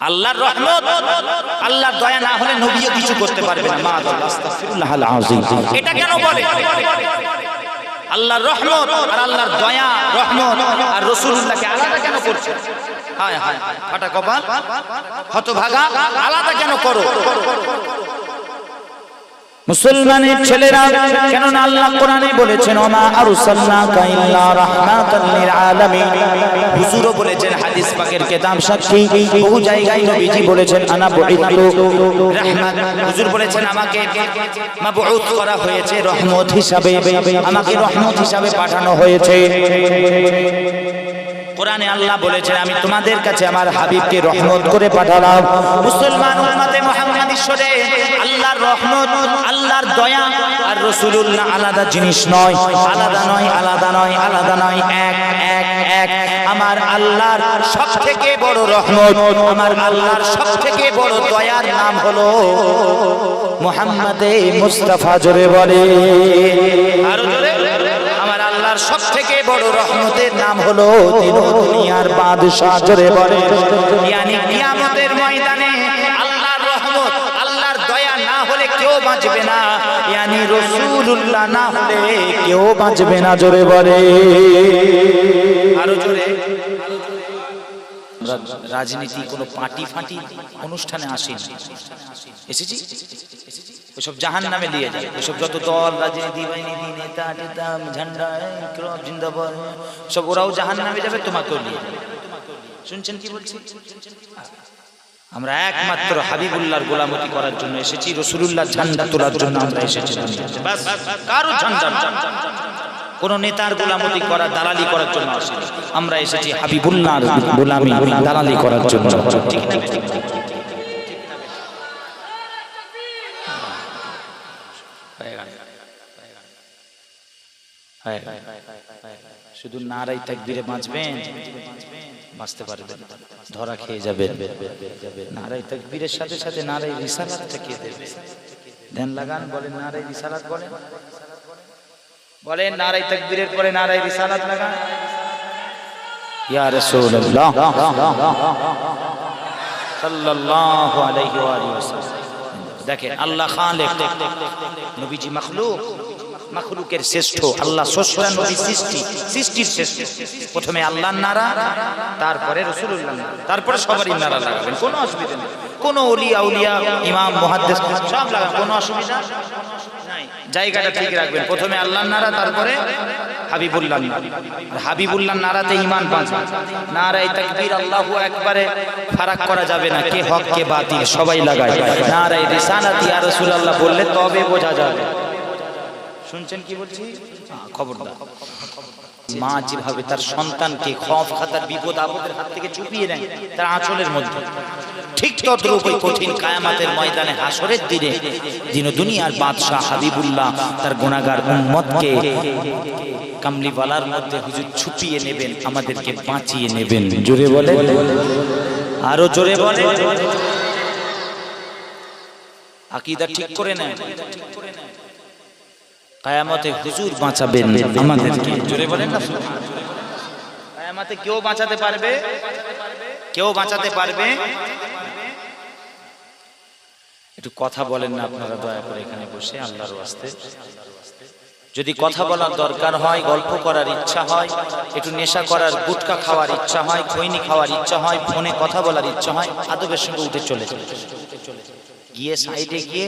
আল্লাহর রহমত আল্লাহর দয়া না হলে নবীও কিছু করতে পারবে না। মা এটা কেন বলে? আল্লাহর রহমত আর আল্লাহর দয়া রহমত আর আলাদা কেন করছে হায় হায় হায়, ফাটা কপাল হতভাগা আলাদা কেন করো? মুসলমানের ছেলেরা কেননা আল্লাহ কোরআনে বলেছেন ওমা আরসালনাকা ইল্লা রাহমাতাল লিল আলামিন হুজুরও বলেছেন হাদিস পাকের কিতাব সাক্ষী বহু জায়গায় নবীজি বলেছেন, আনা বুইতু রাহমাত হুজুর বলেছেন, আমাকে মাবউত করা হয়েছে রহমত হিসাবে। আমাকে রহমত হিসাবে পাঠানো হয়েছে। কোরআনে আল্লাহ বলেছেন, আমি তোমাদের কাছে আমার হাবিবকে রহমত করে পাঠালাম। মুসলমান উম্মতে মুহাম্মাদি শোনে আল্লাহর রহমত, আল্লাহর দয়া আর রাসূলুল্লাহ আলাদা জিনিস নয়, আলাদা নয় আলাদা নয় আলাদা নয়, এক এক এক। আমার আল্লাহর সবথেকে বড় রহমত, আমার আল্লাহর সবথেকে বড় দয়ার নাম হলো মুহাম্মাদে মুস্তাফা জোরে বলে। আরও আল্লাহর সব থেকে বড় রহমতের নাম হলো দুনিয়ার বাদশাহ, জোরে বলে ইয়ানি কিয়ামতের ময়দানে আল্লাহর রহমত, আল্লাহর দয়া না হলে কেউ বাঁচবে না। ইয়ানি রাসূলুল্লাহ না হলে কেউ বাঁচবে না, জোরে বলে। আরও জোরে। রাজনীতি কোনো পার্টি ফাঁটি অনুষ্ঠানে আসি না এসেছি? ওইসব জাহান নামে নিয়ে যায়। ওইসব যত দল নেতা ঝান্ডা সব ওরাও জাহান নামে যাবে, তোমাকেও নিয়ে শুনছেন কি বলছি? আমরা একমাত্র হাবিবুল্লাহর গোলামতি করার জন্য এসেছি রসুলুল্লাহ ঝান্ডা তোলার জন্য আমরা এসেছি। কারও ঝান্ডা। কোন নেতার গোলামতি করা, দালালি করার জন্য আসেনি। আমরা এসেছি হাবিবুল্লাহর গোলামি, দালালি করার জন্য। ঠিক না? হয়ে হয়ে গেল। শুধু নারাই তাকবীরে বাঁচবেন, বাঁচতে পারবেন ধরা খেয়ে যাবেন। নারাই তাকবীরের সাথে সাথে নারাই রিসালাতটা কে দেবে। ধ্যান লাগান, বলেন নারাই রিসালাত বলেন বলেন নারাই তাকবীরের পরে নারাই রিসালাত লাগান। ইয়া রাসূলুল্লাহ। সাল্লাল্লাহু আলাইহি ওয়া ওয়াসাল্লাম দেখেন, আল্লাহ খালেক, নবীজি মাখলুক, মাখলুকের শ্রেষ্ঠ, আল্লাহ নবী সৃষ্টি, সৃষ্টির শ্রেষ্ঠ। প্রথমে আল্লাহর নারা, তারপরে রসুলুল্লাহ নারা, তারপরে সবারই নারা লাগাবেন, কোনো অসুবিধা নেই। কোনো অলিয়া উলিয়া ইমাম, মুহাদ্দিস, সব লাগাবেন, কোনো অসুবিধা জায়গাটা ঠিক রাখবেন, প্রথমে আল্লাহর নারা, তারপরে হাবিবুল্লাহ হাবিবুল্লাহ নারাতে ইমান বাঁচবে নারায় তাকবীর আল্লাহু একবারে ফারাক করা যাবে না, কে হক, কে বাতিল, সবাই লাগায়। নারায় রিসালাতি আর রাসূলুল্লাহ, বললে তবে বোঝা যাবে। শুনছেন কি বলছি? খবরদার। মা যেভাবে তার সন্তানকে খফ খাতার বিপদ আপদের হাত থেকে চুপিয়ে নেয় তার আঁচলের মধ্যে। ঠিক কঠিন কায়ামাতের ময়দানে হাসরের দিনে দিন দুনিয়ার বাদশাহ হাবিবুল্লাহ, তার গুণাগার কামলিওয়ালার মধ্যে হুজুর ছুপিয়ে নেবেন, আমাদেরকে বাঁচিয়ে নেবেন। জোরে বলে আরও জোরে বলে আকিদা ঠিক করে নেন। কায়ামতে হুজুর বাঁচাবেন আমাদেরকে জোরে বলেন না কায়ামতে কেউ বাঁচাতে পারবে? কেউ বাঁচাতে পারবে? একটু কথা বলেন না আপনারা দয়া করে এখানে বসে আল্লাহর ওয়াস্তে। যদি কথা বলার দরকার হয় গল্প করার ইচ্ছা হয় একটু নেশা করার গুটকা খাওয়ার ইচ্ছা হয় খৈনি খাওয়ার ইচ্ছা হয় ফোনে কথা বলার ইচ্ছা হয় আদবের সঙ্গে উঠে চলে যাবে গিয়ে সাইডে গিয়ে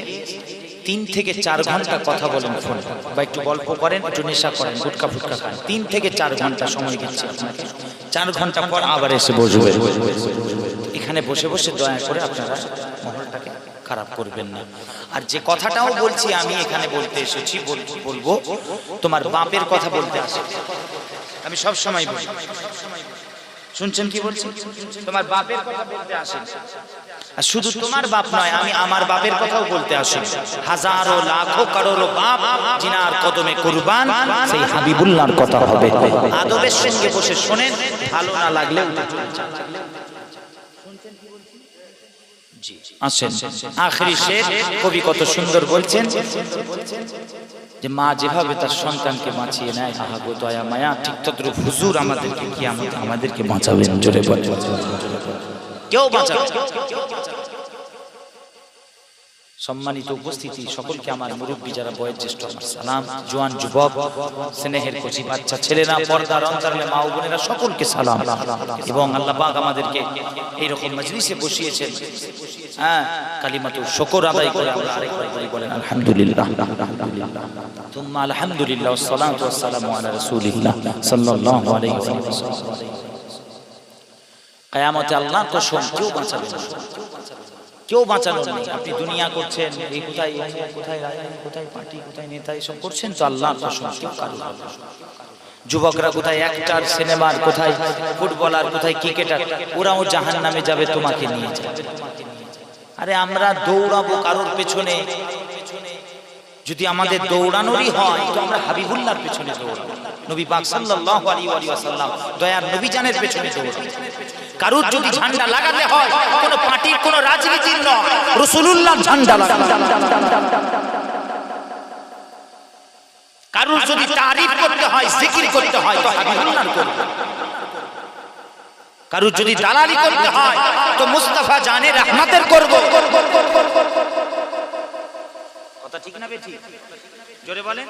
তিন থেকে চার ঘণ্টা কথা বলেন ফোন বা একটু গল্প করেন, একটু নেশা করেন, গুটকা ফুটকা খান। তিন থেকে চার ঘণ্টা সময় দিচ্ছি চার ঘণ্টা পর আবার এসে বসবে। এখানে বসে বসে দয়া করে আপনারা মহলটাকে খারাপ করবেন না। আর যে কথাটাও বলছি আমি এখানে বলতে এসেছি বলব, তোমার বাপের কথা বলতে আসে। আমি সব সময় বলি শুনছেন কি বলছি? তোমার বাপের কথা বলতে আসেন। আর শুধু তোমার বাপ নয় আমি আমার বাপের কথাও বলতে আসি হাজারো লাখো কারোরো বাপ জিনার কদমে কুরবান সেই হাবিবুল্লাহর কথা হবে। আদবের সঙ্গে বসে শোনেন ভালো না লাগলে আসেন। আখরি শেষ। কবি কত সুন্দর বলছেন। যে মা যেভাবে তার সন্তানকে বাঁচিয়ে নেয় আহা গো দয়া, মায়া, ঠিক তদ্রুপ হুজুর আমাদেরকে কি আমাদেরকে বাঁচাবেন জোরে বলে কেউ বাঁচাবে। সম্মানিত উপস্থিতি সকলকে আমার মুরব্বী যারা বয়োজ্যেষ্ঠ আমার সালাম জোয়ান যুবক স্নেহের কচি বাচ্চা ছেলেরা পর্দার অন্তরালে মা বোনেরা সকলকে সালাম। এবং আল্লাহ বাগ আমাদেরকে এইরকম মজলিসে বসিয়েছেন। হ্যাঁ কালিমাত শকর আদায় করে আমরা আরেকবার বলি বলেন আলহামদুলিল্লাহ। তুম্মা আলহামদুলিল্লাহ কিয়ামতে আল্লাহ কসম কেউ বাঁচাবে না। কেউ বাঁচানোর নেই। আপনি দুনিয়া করছেন, এই কোথায় কোথায় রাজনীতি কোথায় পার্টি, কোথায় নেতা, এসব করছেন তো আল্লাহ যুবকরা কোথায় অ্যাক্টার সিনেমার কোথায় ফুটবলার কোথায় ক্রিকেটার ওরাও জাহান নামে যাবে, তোমাকে নিয়ে যাবে। আরে আমরা দৌড়াবো কারোর পেছনে। যদি আমাদের দৌড়ানোরই হয়, তো আমরা হাবিবুল্লাহর পেছনে দৌড়াবো। নবী পাক সাল্লাল্লাহু আলাইহি ওয়া সাল্লাম দয়ার নবী জানের পেছনে দৌড়াবো। কারুর যদি ঝান্ডা লাগাতে হয় কোন পার্টির কোন রাজনীতির নয় রাসূলুল্লাহর ঝান্ডা লাগাতে কারুর যদি তারিফ করতে হয় জিকির করতে হয় তো করবে। কারুর যদি দালালি করতে হয় তো মুস্তাফা জানে রহমতের করব কথা ঠিক না বেঠিক জোরে বলেন।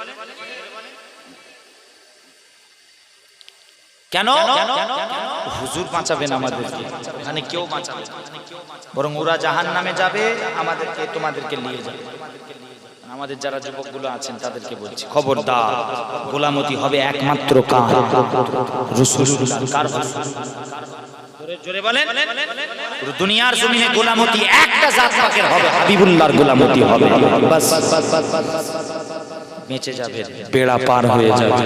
কেন হুজুর বাঁচাবেন আমাদেরকে এখানে কেউ বাঁচাবে বরং ওরা জাহান নামে যাবে আমাদেরকে তোমাদেরকে নিয়ে যাবে আমাদের যারা যুবকগুলো আছেন তাদেরকে বলছি খবরদার গোলামতি হবে একমাত্র কার কার জোরে জোরে বলেন দুনিয়ার জমিনে গোলামতি একটা জাত পাকের হবে হাবিবুল্লাহর গোলামতি হবে বাস বেঁচে যাবে বেড়া পার হয়ে যাবে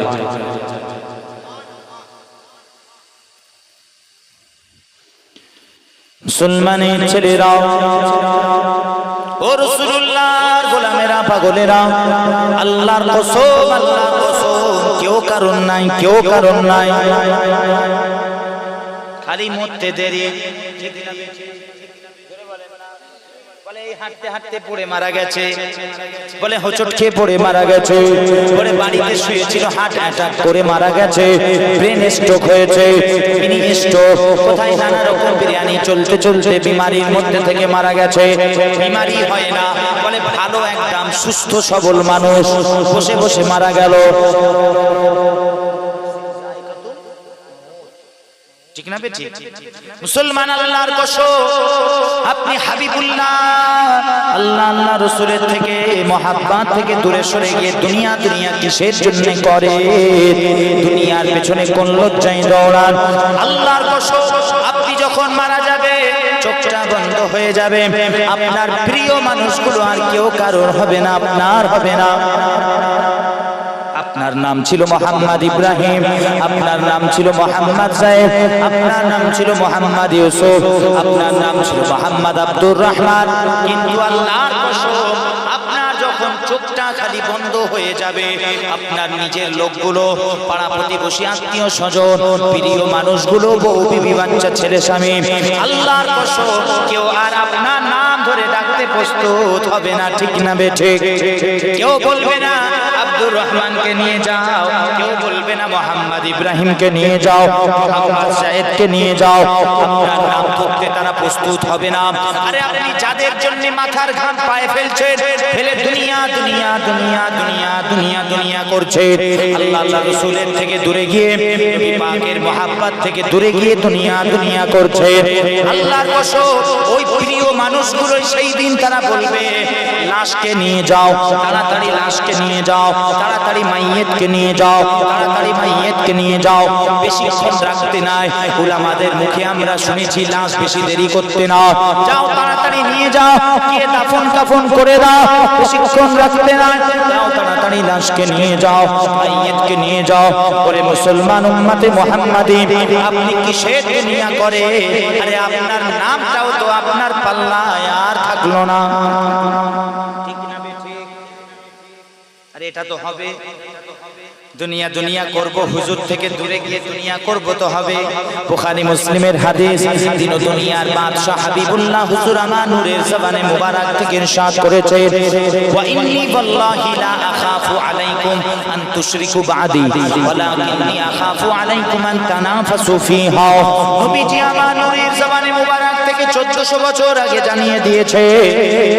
মুসলমানের ছেলেরাও ও রসুল্লাহর গোলামেরা, পাগলেরা, আল্লাহর কসম আল্লাহর কসম, কেউ কারণ নাই, কেউ কারণ নাই। খালি মরতে দেরি। বলে এই হাঁটতে হাঁটতে পড়ে মারা গেছে। বলে হোঁচট খেয়ে পড়ে মারা গেছে। বলে বাড়িতে শুয়েছিল হার্ট অ্যাটাক করে মারা গেছে। ব্রেন স্ট্রোক হয়েছে। Mini stroke. কোথায় নানা রকম বিরিয়ানি চলতে চলতে বিমারির মধ্যে থেকে মারা গেছে। বিমারি হয় না। বলে ভালো একদম সুস্থ সবল মানুষ। বসে বসে মারা গেল। ঠিক না বেঠিক? মুসলমান আল্লাহর কসম আপনি হাবিবুল্লাহ। আল্লাহ আল্লাহ রসুলের থেকে মহাব্বাত থেকে দূরে সরে গিয়ে দুনিয়া দুনিয়া কিসের জন্য করে? দুনিয়ার পেছনে কোন লজ্জায় দৌড়ান? আল্লাহর কসম আপনি যখন মারা যাবে চোখটা বন্ধ হয়ে যাবে। আপনার প্রিয় মানুষগুলো আর কেউ কারোর হবে না আপনার হবে না। আপনার নাম ছিল মোহাম্মদ ইব্রাহিম, আপনার নাম ছিল মোহাম্মদ সাহেব আপনার নাম ছিল মোহাম্মদ ইউসুফ, আপনার নাম ছিল মোহাম্মদ আব্দুর রহমান। কিন্তু আল্লাহর কসম যখন চোখটা খালি বন্ধ হয়ে যাবে, আপনার নিজের লোকগুলো, পাড়া প্রতিবেশী, আত্মীয় স্বজন, প্রিয় মানুষগুলো, বউ, বিবি, বাচ্চা, ছেলে, স্বামী, আল্লাহর কসম, কেউ আর আপনার নাম ধরে ডাকতে প্রস্তুত হবে না, ঠিক না বেঠে কেউ বলবে না আব্দুর রহমানকে নিয়ে যাও। কেউ বলবে না মোহাম্মদ ইব্রাহিমকে নিয়ে যাও, মোহাম্মদ সাহেদকে নিয়ে যাও। আপনার নাম ধরতে তারা প্রস্তুত হবে না। আরে আপনি যাদের জন্য মাথার ঘাম পায়ে ফেলছে, ফেলে দুনিয়া দুনিয়া দুনিয়া দুনিয়া দুনিয়া দুনিয়া করছে। আল্লাহ আল্লাহ রসুলের থেকে দূরে গিয়ে পাকের মোহাব্বত থেকে দূরে গিয়ে দুনিয়া দুনিয়া করছে। আল্লাহর কসম, ওই প্রিয় মানুষগুলো সেই দিন তারা বলবে, লাশকে নিয়ে যাও, তাড়াতাড়ি লাশকে নিয়ে যাও, তাড়াতাড়ি মাইয়েতকে নিয়ে যাও, তাড়াতাড়ি মাইয়েতকে নিয়ে যাও। বেশিক্ষণ রাখতে নাই। উলামাদের মুখে আমরা শুনেছি, লাশ বেশি দেরি করতে না। যাও তাড়াতাড়ি নিয়ে যাও। গিয়ে দাফন কাফন করে দাও। বেশিক্ষণ রাখতে না। যাও, তাড়াতাড়ি লাশকে নিয়ে যাও। মাইয়েতকে নিয়ে যাও। পরে মুসলমান উম্মতে মুহাম্মাদি, আপনি কিসের দুনিয়া করে? আরে আপনার নামটাও তো আপনার পাল্লায় আর থাকল না। ঠিক না বেঠিক আরে এটা তো হবে। দুনিয়া দুনিয়া করব, হুজুর থেকে দূরে গিয়ে দুনিয়া করব তো হবে। বুখারী, মুসলিমের হাদিস, দিন দুনিয়ার বাদশাহ হাবিবুল্লাহ হুজুর আমার নূরের জবানে মুবারক থেকে ইরশাদ করেছে। ওয়া ইন্নী ওয়াল্লাহি লা আখাফু আলাইকুম আন তুশরিকু বাদি, ওয়ালাকিন্নী আখাফু আলাইকুম আন তানাফাসু ফিহা। নবীজি আমার নূরের জবানে মুবারক থেকে চোদ্দশো বছর আগে জানিয়ে দিয়েছে,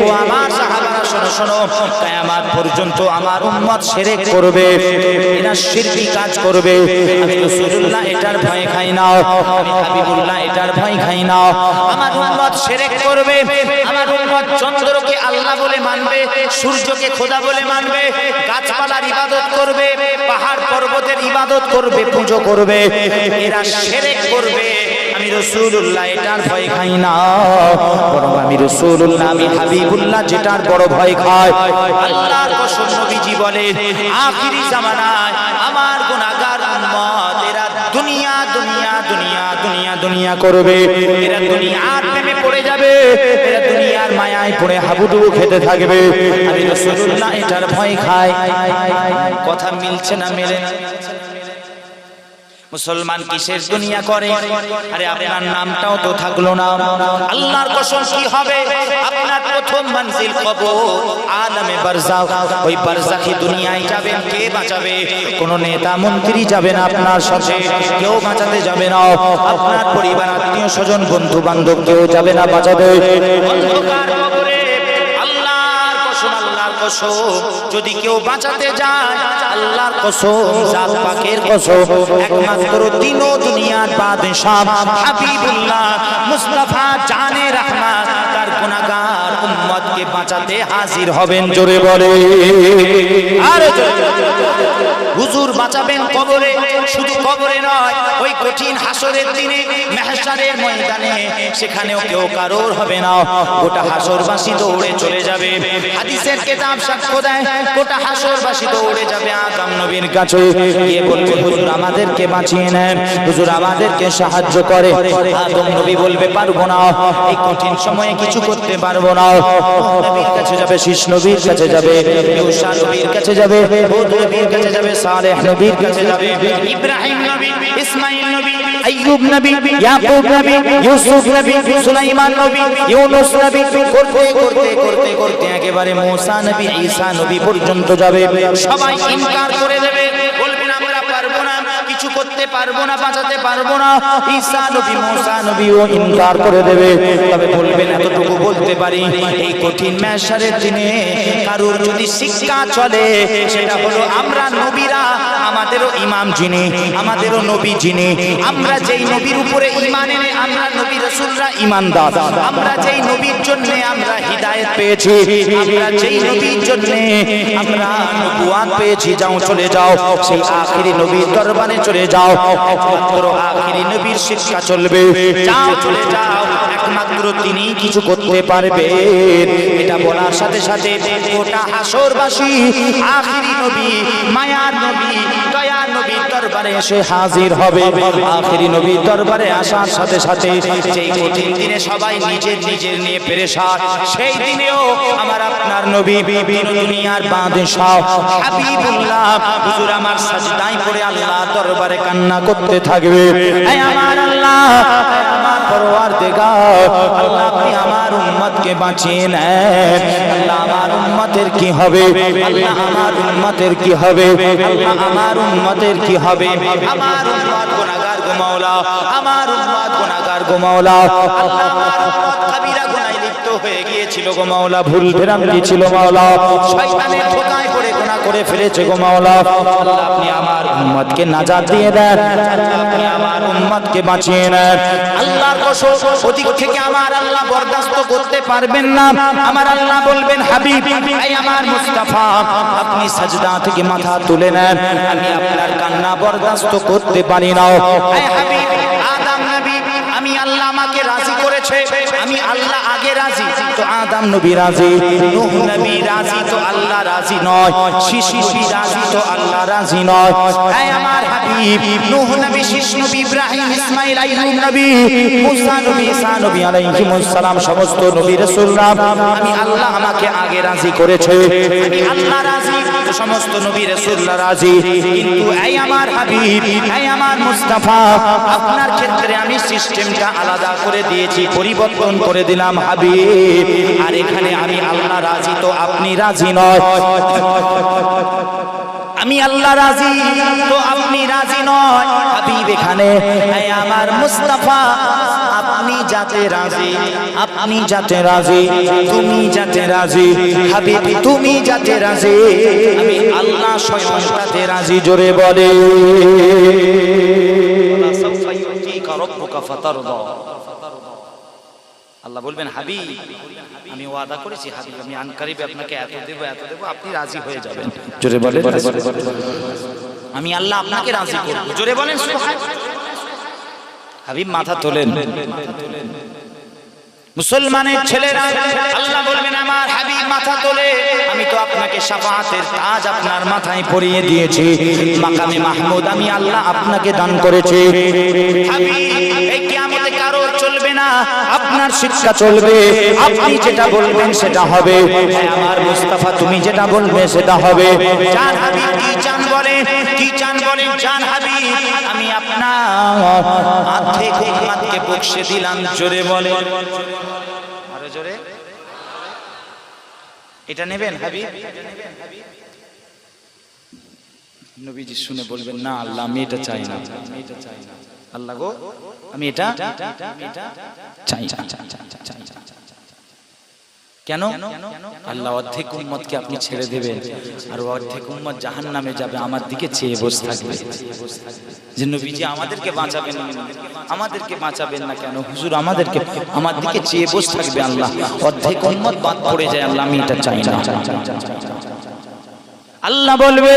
ও আমার সাহাবারা শোনো শোনো, কায়ামাত পর্যন্ত আমার উম্মত সেরেক করবে, এরা শিরকি কাজ করবে। আমি রাসূলুল্লাহ এটার ভয় খাই না, আমি হাবিবুল্লাহ এটার ভয় খাই না। আমার উম্মত সেরেক করবে, আমার উম্মত চন্দ্রকে আল্লাহ বলে মানবে, সূর্যকে খোদা বলে মানবে, গাছপালার ইবাদত করবে, পাহাড় পর্বতের ইবাদত করবে, পুজো করবে। এরা সেরেক করবে। আমি রসুল্লাহ এটার ভয় খাই না। বরং আমি রসুল্লাহ আমি হাবিবুল্লাহ, যেটার বড় ভয় আখিরি জামানায় আমার দুনিয়া দুনিয়া দুনিয়া দুনিয়া দুনিয়া খেতে থাকবে। ভয় খাই। কথা মিলছে না মেলে না? মুসলমান কিসের দুনিয়া করে? আরে আপনার নামটাও তো থাকল না। আল্লাহর কসম কি হবে? আপনার প্রথম মঞ্জিল কবর আলমে বারজাখ ওই বারজাখি দুনিয়ায় যাবেন, কে বাঁচাবে? কোন নেতা মন্ত্রী যাবে না আপনার সাথে, কেউ বাঁচাতে যাবে না। আপনার পরিবার, আত্মীয় স্বজন বন্ধু বান্ধব কেউ যাবে না বাঁচাতে। অন্ধকার যদি কেউ বাঁচাতে যায়, আল্লাহর কসম, জাত পাকের কসম। একমাত্র দিন ও দুনিয়ার বাদশাহ হাবিবুল্লাহ মুস্তাফা জানে রহমান, তার গুনাহগার উম্মতকে বাঁচাতে হাজির হবেন। জোরে বলে আরে জোরে। হুজুর বাঁচাবেন কবরে, শুধু কবরে নয়, ওই কঠিন হাসরের দিনে মেহসারের ময়দানে, সেখানেও কেউ কারোর হবে না। গোটা হাসরবাসী দৌড়ে চলে যাবে। হাদিসের কেতাব সাক্ষ্য দেয়, গোটা হাসরবাসী দৌড়ে যাবে আদম নবীর কাছে। গিয়ে বলবে, হুজুর, আমাদেরকে বাঁচিয়ে নেন। হুজুর, আমাদেরকে সাহায্য করে। আদম নবী বলবে, পারব না। এই কঠিন সময়ে কিছু করতে পারব না। কাছে যাবে শীষ নবীর কাছে যাবে কাছে যাবে কাছে যাবে সালেহ নবীর কাছে যাবে। ইব্রাহিম নবী ইসমাইল নবী আইয়ুব নবী ইয়াকুব নবী ইউসুফ নবী সুলাইমান নবী ইউনুস নবী করতে করতে করতে করতে একেবারে মুসা নবী ঈসা নবী পর্যন্ত যাবে। সবাই ইনকার করে দেবে বলবেন আমরা পারব না কিছু করতে পারব না, বাঁচাতে পারব না। ঈসা নবী, মুসা নবীও ইনকার করে দেবে। তবে বলবেন, এতটুকু বলতে পারি, এই কঠিন মেশারের দিনে কারুর যদি শিক্ষা চলে, সেটা হলো আমরা নবীরা আমাদেরও ইমাম যিনি, আমাদেরও নবী যিনি, আমরা যেই নবীর উপরে ইমান এনে আমরা নবী রসুলরা ইমানদার আমরা যেই নবীর জন্য আমরা হিদায়ত পেয়েছি, আমরা যেই নবীর জন্য আমরা নবুয়াত পেয়েছি, যাও চলে যাও, সেই আখিরি নবীর দরবারে চলে যাও, একমাত্র আখিরি নবীর শিক্ষা চলবে, যাও চলে যাও, একমাত্র তিনি কিছু করতে পারবে। এটা বলার সাথে সাথে গোটা হাসরবাসী, আখিরি নবী, মায়ার নবী নবীর দরবারে এসে হাজির হবে। আখিরি নবীর দরবারে আসার সাথে সাথে কঠিন দিনে সবাই নিজের নিজের নিয়ে পেরেশান, সেই দিনেও আমার আপনার নবী দুনিয়ার বাদশাহ হাবিবুল্লাহ, হুজুর আমার সাজদায় পড়ে আল্লাহ দরবারে কান্না করতে থাকবে। আমার আল্লাহ আমার পরওয়ার দেগা আল্লাহ আপনি আমার উম্মতকে বাঁচিয়ে নেন আল্লাহ আমার উম্মতের কি হবে আল্লাহ আমার উম্মতের কি হবে আল্লাহ আমার উম্মতের কি হবে আমার উম্মত গুনাহগার গো মাওলা আমার উম্মত গুনাহগার গো মাওলা আল্লাহ আমার উম্মত কবিরা গুনাহে লিপ্ত হয়ে গিয়েছিল গো মাওলা, ভুল ভ্রান্তি ছিল মাওলা। শয়তানের ধোঁকায় পড়ে গুনাহ করে ফেলেছে গো মাওলা। আপনি আমার উম্মতকে নাজাত দিয়ে দেন। আপনি আমার উম্মতকে বাঁচিয়ে নেন। আল্লাহর কসম, ওদিক থেকে আমার আল্লাহ বরদাস্ত করতে পারবেন না। আমার আল্লাহ বলবেন, হাবিব এই আমার মুস্তাফা, আপনি সাজদা থেকে মাথা তুলে নেন। আমি আপনার কান্না বরদাস্ত করতে পারি না। হাবিব, আদম নবী, আমি আল্লাহ আমাকে রাজি করেছে আমি আল্লাহ আগে রাজি তো আদম নবী রাজি, নূহ নবী রাজি তো আল্লাহ রাজি নয় শীষ নবী রাজি তো আল্লাহ রাজি নয়। এই আমার হাবিব, নূহ নবী শীষ নবী ইব্রাহিম, ইসমাইল আইয়ুব নবী, মুসা নবী, ঈসা নবী আলাইহিমুস সালাম সমস্ত নবী রাসূলরা, আমি আল্লাহ আমাকে আগে রাজি করেছে। আমি আল্লাহ রাজি তো সমস্ত নবী রাসূলরা রাজি। কিন্তু এই আমার হাবিব, এই আমার মুস্তাফা, আপনার ক্ষেত্রে আমি সিস্টেমটা আলাদা করে দিয়েছি, পরিবর্তন করে দিলাম হাবিব। আর এখানে আমি আল্লাহ রাজি তো আপনি রাজি নয়। আমি আল্লাহ রাজি তো আপনি রাজি নয়। হাবিব এখানে আমার মুস্তাফা, আপনি যাতে রাজি, আপনি যাতে রাজি, তুমি যাতে রাজি, হাবিব, তুমি যাতে রাজি, আমি আল্লাহ স্বয়ং তাতে রাজি জোরে বলে। আল্লাহ বলবেন হাবি আমি ওয়াদা করেছি হাবি আমি আনকারিবে আপনাকে এত দেবো এত দেবো আপনি রাজি হয়ে যাবেন। জোরে বলে আমি আল্লাহ আপনাকে রাজি করব। জোরে বলেন হাবিব মাথা তোলেন। মুসলমানের ছেলেরা আল্লাহ বলবেন আমার হাবিব মাথা তোলে আমি তো আপনাকে শাফাআতের তাজ আপনার মাথায় পরিয়ে দিয়েছি। মাকামে মাহমুদ আমি আল্লাহ আপনাকে দান করেছি। হাবিব এই কিয়ামতে কারও চলবে না আপনার শিক্ষা চলবে। আপনি যেটা বলবেন সেটা হবে। হ্যাঁ, আমার মুস্তাফা তুমি যেটা বলবে সেটা হবে। জান হাবিব কি চান বলে কি চান বলে জান হাবিব আমি আর্ধেক উম্মাদকে বকশে দিলাম জোরে বলে। আরও জোরে। এটা নেবেন হাবিব? নবীজি শুনে বলবেন না আল্লাহ আমি এটা চাই না। আল্লাহ গো আমি এটা চাই চাই চাই চাই কেন? আল্লাহ অর্ধেক উম্মতকে আপনি ছেড়ে দেবেন, আর অর্ধেক উম্মত জাহান নামে যাবে, আমার দিকে চেয়ে বসে থাকবে। যে নবীজি আমাদেরকে বাঁচাবেন আমাদেরকে বাঁচাবেন না কেন? হুজুর আমাদেরকে, আমার দিকে চেয়ে বসে থাকবে আল্লাহ। অর্ধেক উম্মত বাদ পড়ে যায়, আল্লাহ, আমি এটা চাই না। আল্লাহ বলবে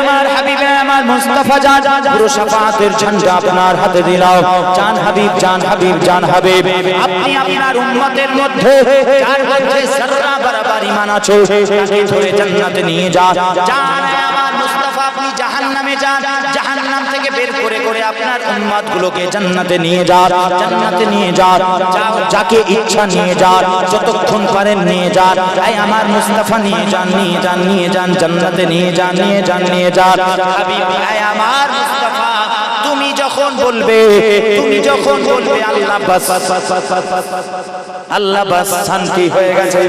আমার হাবিবে আমার মুস্তাফা যান পুরো শাফাতের ঝান্ডা আপনার হাতে দিলাম জান হাবিব জান হাবিব জান হাবিব আপনি আপনার উম্মতের মধ্যে যার মধ্যে সাররা বরাবর ঈমান আছে তাকে ধরে জান্নাতে নিয়ে যান জান আমার মুস্তাফা আপনি জাহান্নামে যান করে করে গুলোকে জান্নাতে নিয়ে যান, জান্নাতে নিয়ে যান। যাকে ইচ্ছা নিয়ে যান, যতক্ষণ পারেন নিয়ে যান। এই আমার মুস্তাফা নিয়ে যান নিয়ে যান নিয়ে যান, জান্নাতে নিয়ে যান নিয়ে যান নিয়ে যান। আমার যখন বলবে, তুমি যখন বলবে, আল্লাহ বাস, আল্লাহ শান্তি হয়ে গেছে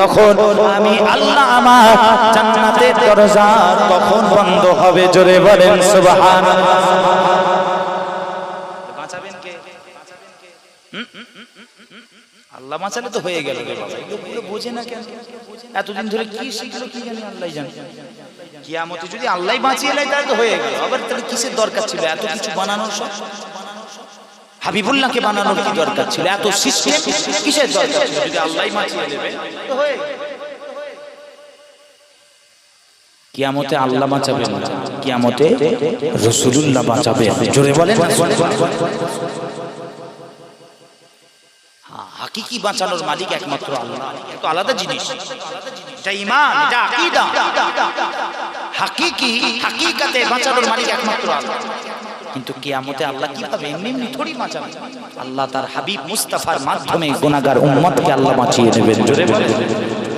তখন আমি আল্লাহ আমার জান্নাতের দরজা তখন বন্ধ হবে, জোরে বলেন সুবহান বাঁচাবেন কে হুম? আল্লাহ বাঁচালে তো হয়ে গেল বোঝে না কেন? এতদিন ধরে কি শিখলো কি জানি আল্লাহ জানে। কিয়ামতে যদি আল্লাহ বাঁচিয়ে নেয়, তাহলে তো হয়ে গেল। আবার তাহলে কিসের দরকার ছিল? এত কিছু বানানোর সব? হাবিবুল্লাহকে বানানোর কি দরকার ছিল? এত সিস্টেম কিসের দরকার ছিল? যদি আল্লাহ বাঁচিয়ে দেবে তো হয়ে কিয়ামতে আল্লাহ বাঁচাবেন কিয়ামতে রসুলুল্লাহ বাঁচাবে জোরে বলেন হাকিকি বাঁচানোর মালিক একমাত্র আল্লাহ। তো আলাদা জিনিস। এটা হাকিকাতে বাঁচানোর মালিক একমাত্র আল্লাহ। কিন্তু কিয়ামতে আল্লাহ কীভাবে এমনি এমনি বাঁচাবে? আল্লাহ তার হাবিব মুস্তাফার মাধ্যমে গুনাহগার উম্মতকে আল্লাহ বাঁচিয়ে দেবেন। জোরে বলেন।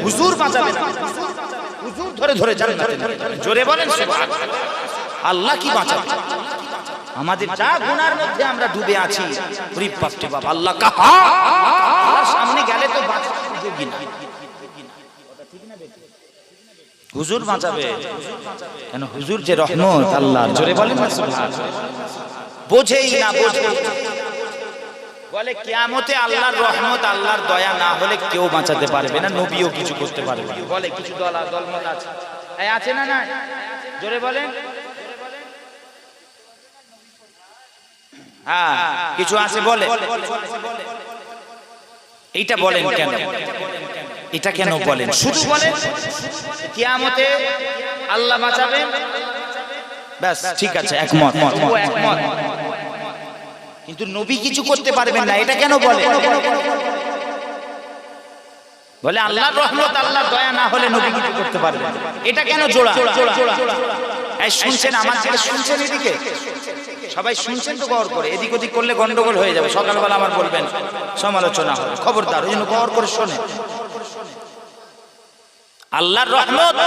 হুজুর বাঁচাবে হুজুর ধরে ধরে জোরে বলেন। আল্লাহ কি বাঁচাবে? আমাদের যা গুনার মধ্যে আমরা ডুবে আছি আল্লাহ কাহা? সামনে গেলে তো না। হুজুর বাঁচাবে। কেন হুজুর যে রহমত আল্লাহ জোরে বলেন না বোঝেই না বোঝে বলে কিয়ামতে আল্লাহর রহমত আল্লাহর দয়া না হলে কেউ বাঁচাতে পারবে না নবীও কিছু করতে পারবে না। বলে কিছু দল দলমত আছে আছে না না জোরে বলেন। হ্যাঁ কিছু আছে বলে। এইটা বলেন কেন? এটা কেন বলেন? শুধু বলেন, কিয়ামতে আল্লাহ বাঁচাবেন? ব্যাস, ঠিক আছে, একমত। একমত কিন্তু নবী কিছু করতে পারবেন না, এটা কেন বলে বলে আল্লাহর রহমত আল্লাহ দয়া না হলে নবী কিছু করতে পারবে না। এটা কেন জোড়া জোড়া জোড়া? এই শুনছেন আমার যেটা শুনছেন এদিকে? সবাই শুনছেন তো গড় করে এদিক ওদিক করলে গন্ডগোল হয়ে যাবে সকালবেলা আমার বলবেন সমালোচনা হবে খবরদার ওই জন্য গড় করে শোনে। আল্লাহর রহমত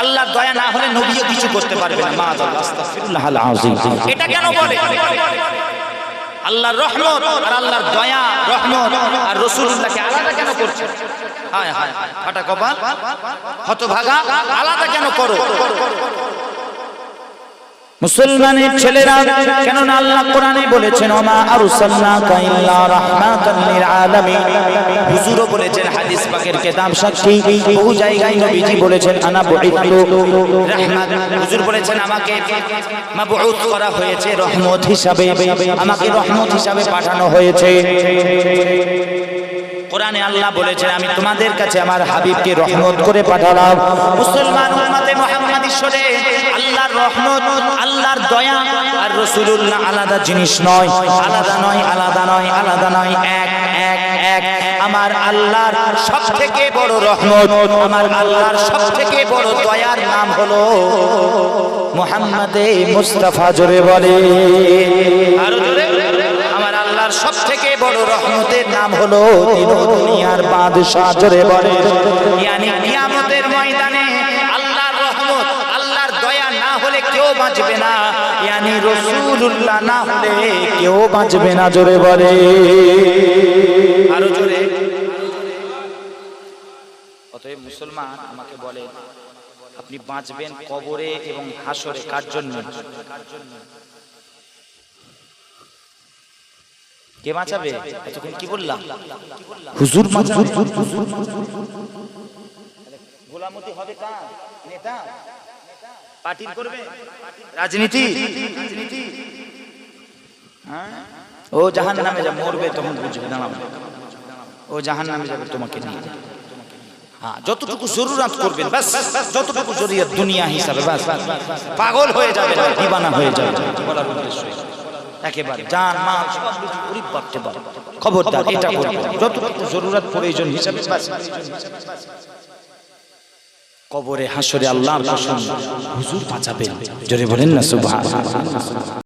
আল্লাহর দয়া না হলে নবীও কিছু করতে পারবে না মা আযীম। এটা কেন বলে? আল্লাহর রহমত আর আল্লাহর দয়া রহমত আর রসুল্লাহকে আলাদা কেন করছে? হায় হায় হায়, ফাটা কপাল হতভাগা আলাদা কেন করো? মুসলমানের ছেলেরা, কেননা আল্লাহ কোরআনে বলেছেন, ওমা আরসালনাকা ইল্লা রাহমাতাল লিল আলামিন। হুজুরও বলেছেন, হাদিস পাকের কিতাব সাক্ষী। বহু জায়গায় নবীজি বলেছেন, আনা বুইতু রাহমাত। হুজুর বলেছেন, আমাকে মাবউত করা হয়েছে রহমত হিসাবে। আমাকে রহমত হিসাবে পাঠানো হয়েছে। কোরআনে আল্লাহ বলেছেন আমি তোমাদের কাছে আমার হাবিবকে রহমত করে পাঠালাম। মুসলমান উম্মতে মুহাম্মাদি শোনে আল্লাহর রহমত আল্লাহর দয়া আর রাসূলুল্লাহ আলাদা জিনিস নয়। আলাদা নয় আলাদা নয় আলাদা নয় এক এক এক। আমার আল্লাহর সবথেকে বড় রহমত আমার আল্লাহর সবথেকে বড় দয়ার নাম হলো মুহাম্মাদে মুস্তাফা জোরে বলে আরও জোরে? আল্লাহর সব থেকে বড় রহমতের নাম হলো দিন দুনিয়ার বাদশাহ, জোরে বলে। ইয়ানি কিয়ামতের ময়দানে আল্লাহর রহমত, আল্লাহর দয়া না হলে কেউ বাঁচবে না। ইয়ানি রাসূলুল্লাহ না হলে কেউ বাঁচবে না, জোরে বলে। আরও জোরে। অতএব মুসলমান আমাকে বলে, আপনি বাঁচবেন কবরে এবং হাসরে কার জন্য? কে বাঁচাবে এতক্ষণ কি বললাম হুজুর বাঁচাবে গোলামতি হবে কার নেতা পার্টির করবে রাজনীতি হ্যাঁ? ও জাহান নামে যা মরবে তখন বুঝবে দাঁড়াবে ও জাহান নামে যাবে তোমাকে নিয়ে হ্যাঁ যতটুকু জরুরত করবেন বাস যতটুকু জরুরিয়াত দুনিয়া হিসাবে বাস পাগল হয়ে যাবে দিবানা হয়ে যাবে বলার উদ্দেশ্য একেবারে। জান মাল সব কিছু ওরে বাপ খবরদার এটা করবে যতটুকু জরুরত প্রয়োজন হিসাবে কবরে হাসরে আল্লাহ হুজুর বাঁচাবেন। জোরে বলেন না সুবহান